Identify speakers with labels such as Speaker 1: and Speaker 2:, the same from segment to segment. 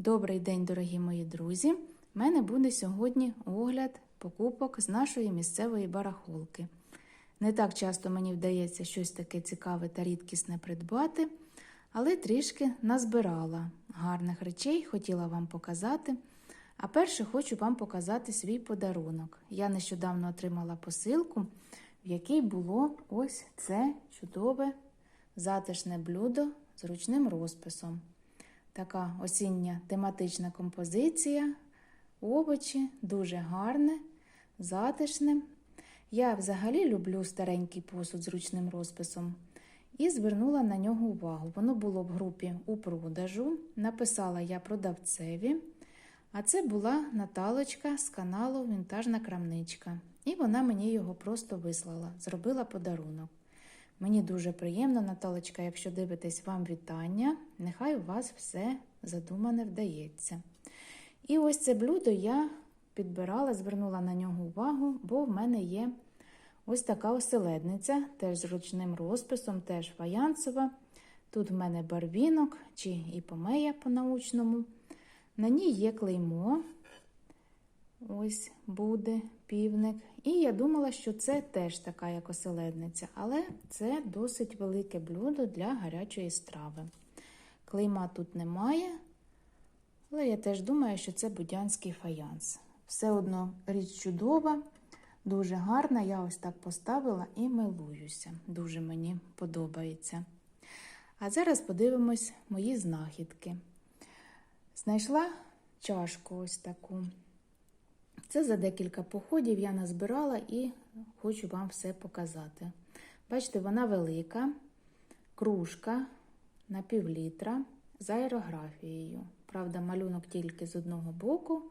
Speaker 1: Добрий день, дорогі мої друзі! У мене буде сьогодні огляд покупок з нашої місцевої барахолки. Не так часто мені вдається щось таке цікаве та рідкісне придбати, але трішки назбирала гарних речей, хотіла вам показати. А перше хочу вам показати свій подарунок. Я нещодавно отримала посилку, в якій було ось це чудове затишне блюдо з ручним розписом. Така осіння тематична композиція, овочі, дуже гарне, затишне. Я взагалі люблю старенький посуд з ручним розписом і звернула на нього увагу. Воно було в групі у продажу. Написала я продавцеві, а це була Наталочка з каналу Вінтажна крамничка. І вона мені його просто вислала, зробила подарунок. Мені дуже приємно, Наталочка, якщо дивитесь вам вітання, нехай у вас все задумане вдається. І ось це блюдо я підбирала, звернула на нього увагу, бо в мене є ось така оселедниця, теж з ручним розписом, теж фаянсова. Тут в мене барвінок чи іпомея по-научному. На ній є клеймо. Ось буде півник. І я думала, що це теж така як оселедниця, але це досить велике блюдо для гарячої страви. Клейма тут немає, але я теж думаю, що це будянський фаянс. Все одно річ чудова, дуже гарна. Я ось так поставила і милуюся. Дуже мені подобається. А зараз подивимось мої знахідки. Знайшла чашку ось таку. Це за декілька походів я назбирала і хочу вам все показати. Бачите, вона велика, кружка на пів літра з аерографією. Правда, малюнок тільки з одного боку,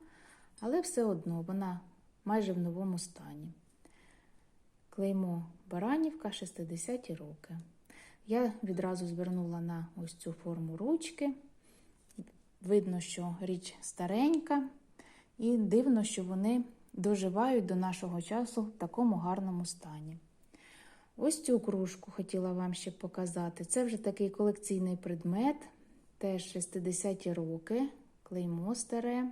Speaker 1: але все одно вона майже в новому стані. Клеймо Баранівка 60-ті роки. Я відразу звернула на ось цю форму ручки. Видно, що річ старенька. І дивно, що вони доживають до нашого часу в такому гарному стані. Ось цю кружку хотіла вам ще показати. Це вже такий колекційний предмет, теж 60-ті роки, клеймо старе.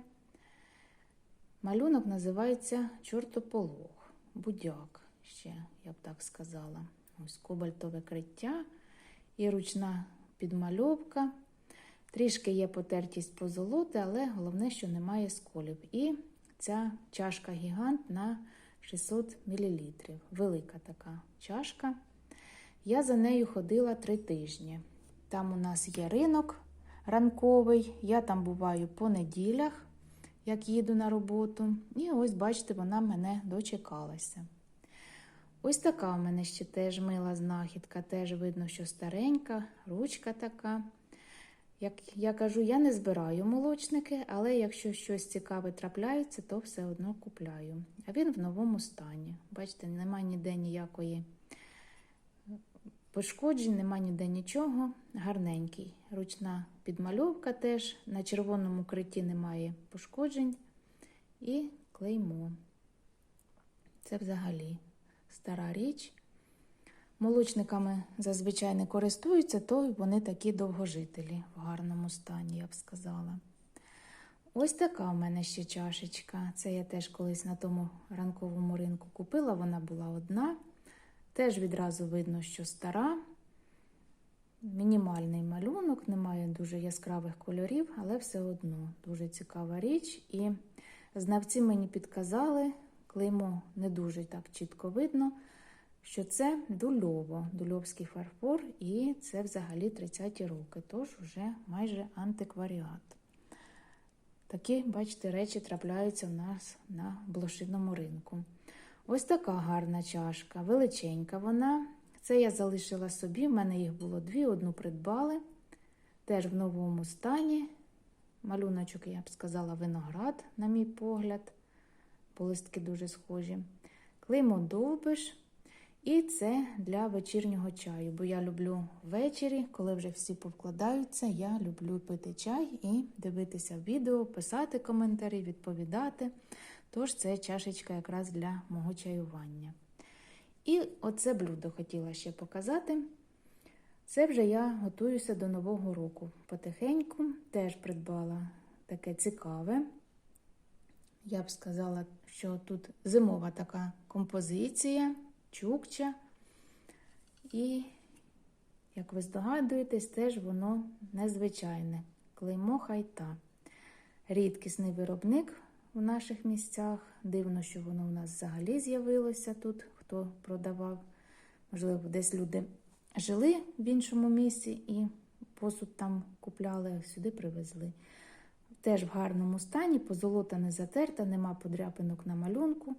Speaker 1: Малюнок називається чортополох, будяк, ще, я б так сказала. Ось кобальтове криття і ручна підмальовка. Трішки є потертість позолоти, але головне, що немає сколів. І ця чашка гігант на 600 мл. Велика така чашка. Я за нею ходила три тижні. Там у нас є ринок ранковий, я там буваю по неділях, як їду на роботу. І ось, бачите, вона мене дочекалася. Ось така у мене ще теж мила знахідка, теж видно, що старенька, ручка така. Як я кажу, я не збираю молочники, але якщо щось цікаве трапляється, то все одно купляю. А він в новому стані. Бачите, нема ніде ніякої пошкоджень, нема ніде нічого. Гарненький. Ручна підмальовка теж. На червоному критті немає пошкоджень. І клеймо. Це взагалі стара річ. Молочниками зазвичай не користуються, то вони такі довгожителі в гарному стані, я б сказала. Ось така в мене ще чашечка. Це я теж колись на тому ранковому ринку купила, вона була одна. Теж відразу видно, що стара, мінімальний малюнок, немає дуже яскравих кольорів, але все одно дуже цікава річ. І знавці мені підказали, клеймо не дуже так чітко видно що це дульово, дульовський фарфор, і це взагалі 30-ті роки, тож вже майже антикваріат. Такі, бачите, речі трапляються в нас на блошиному ринку. Ось така гарна чашка, величенька вона. Це я залишила собі, в мене їх було дві, одну придбали. Теж в новому стані. Малюночок, я б сказала, виноград, на мій погляд. Полистки дуже схожі. Клеймо довбиш. І це для вечірнього чаю, бо я люблю ввечері, коли вже всі повкладаються, я люблю пити чай і дивитися відео, писати коментарі, відповідати. Тож це чашечка якраз для мого чаювання. І оце блюдо хотіла ще показати. Це вже я готуюся до Нового року. Потихеньку теж придбала таке цікаве. Я б сказала, що тут зимова така композиція, чукча. І, як ви здогадуєтесь, теж воно незвичайне. Клеймо хайта. Рідкісний виробник в наших місцях. Дивно, що воно у нас взагалі з'явилося тут, хто продавав. Можливо, десь люди жили в іншому місці і посуд там купляли, сюди привезли. Теж в гарному стані, позолота не затерта, нема подряпинок на малюнку.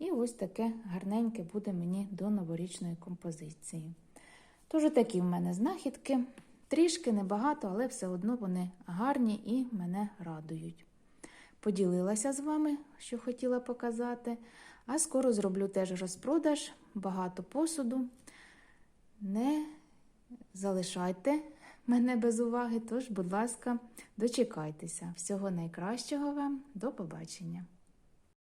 Speaker 1: І ось таке гарненьке буде мені до новорічної композиції. Тож такі в мене знахідки. Трішки небагато, але все одно вони гарні і мене радують. Поділилася з вами, що хотіла показати. А скоро зроблю теж розпродаж, багато посуду. Не залишайте мене без уваги, тож, будь ласка, дочекайтеся. Всього найкращого вам, до побачення!